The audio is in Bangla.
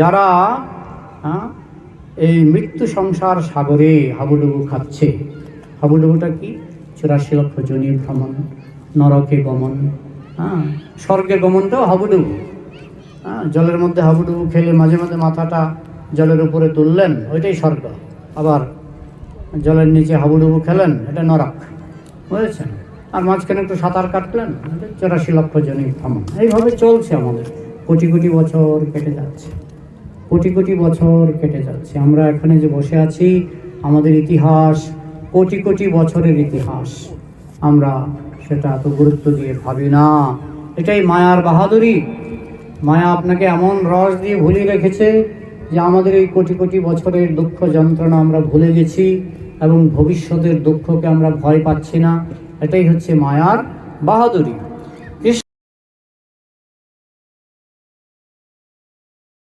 যারা এই মৃত্যু সংসার সাগরে হাবুডুবু খাচ্ছে। হাবুডুবুটা কি? চুরাশি লক্ষ জনি ভ্রমণ, নরকে গমন হ্যাঁ স্বর্গে গমনটাও হাবুডুবু। হ্যাঁ জলের মধ্যে হাবুডুবু খেলে মাঝে মাঝে মাথাটা জলের উপরে তুললেন, ওইটাই স্বর্গ। আবার জলের নিচে হাবুডুবু খেলেন, এটা নরক। বুঝেছেন? আর মাঝখানে একটু সাঁতার কাটলেন, চুরাশি লক্ষ জনি ভ্রমণ। এইভাবে চলছে আমাদের। কোটি কোটি বছর কেটে যাচ্ছে। কোটি কোটি বছর কেটে যাচ্ছে। আমরা এখানে যে বসে আছি, আমাদের ইতিহাস কোটি কোটি বছরের ইতিহাস। আমরা সেটা এত গুরুত্ব দিয়ে ভাবি না। এটাই মায়ার বাহাদুরি। মায়া আপনাকে এমন রস দিয়ে ভুলিয়ে রেখেছে যে আমাদের এই কোটি কোটি বছরের দুঃখ যন্ত্রণা আমরা ভুলে গেছি এবং ভবিষ্যতের দুঃখকে আমরা ভয় পাচ্ছি না। এটাই হচ্ছে মায়ার বাহাদুরি।